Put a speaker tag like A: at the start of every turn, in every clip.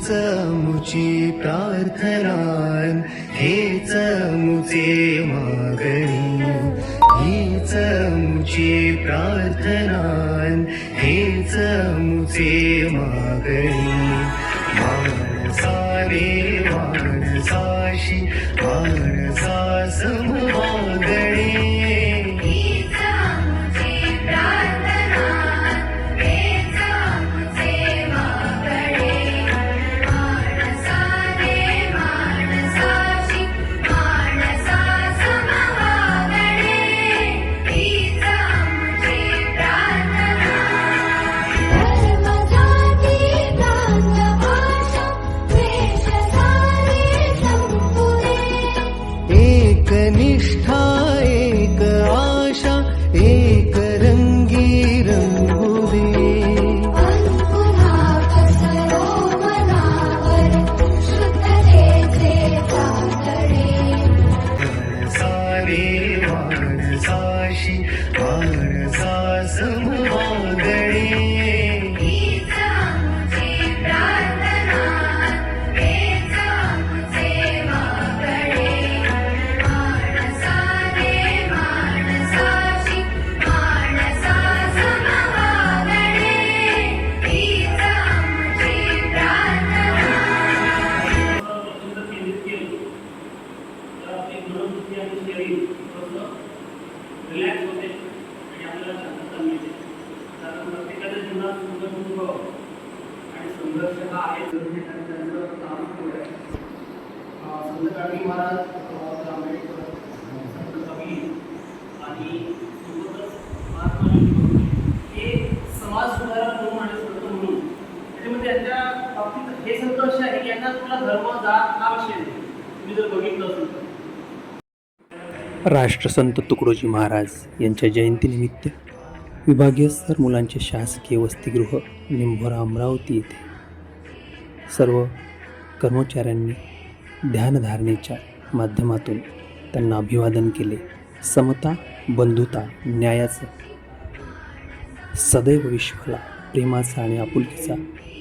A: हेच मुची प्रार्थना हेच मुचे मागणी. हीच मुची प्रार्थना हेच मुचे मागणी. माणसारे माणसाशी माणसा समवागणी
B: साशि रिलॅक्स होते आणि आपल्याला शांतता मिळते कारण प्रत्येकाच्या जीवनात सुखदुःख आणि संघर्ष हा आहे आणि त्यांचं काम पुढे आहे संत गाडगे महाराज आंबेडकर संत आणि सोबतच महात्मा हे समाज सुधारक म्हणून आणि संत म्हणून त्याच्यामध्ये त्यांच्या बाबतीत हे संत असे आहे की यांना तुला धर्म जात हा विषय तुम्ही जर बघितलं असेल तर.
C: राष्ट्रसंत तुकडोजी महाराज यांच्या जयंतीनिमित्त विभागीय स्तर मुलांचे शासकीय वसतिगृह निंभोरा अमरावती येथे सर्व कर्मचाऱ्यांनी ध्यानधारणेच्या माध्यमातून त्यांना अभिवादन केले. समता बंधुता न्यायाचं सदैव विश्वाला प्रेमाचा आणि आपुलकीचा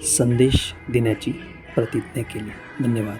C: संदेश देण्याची प्रतिज्ञा केली. धन्यवाद.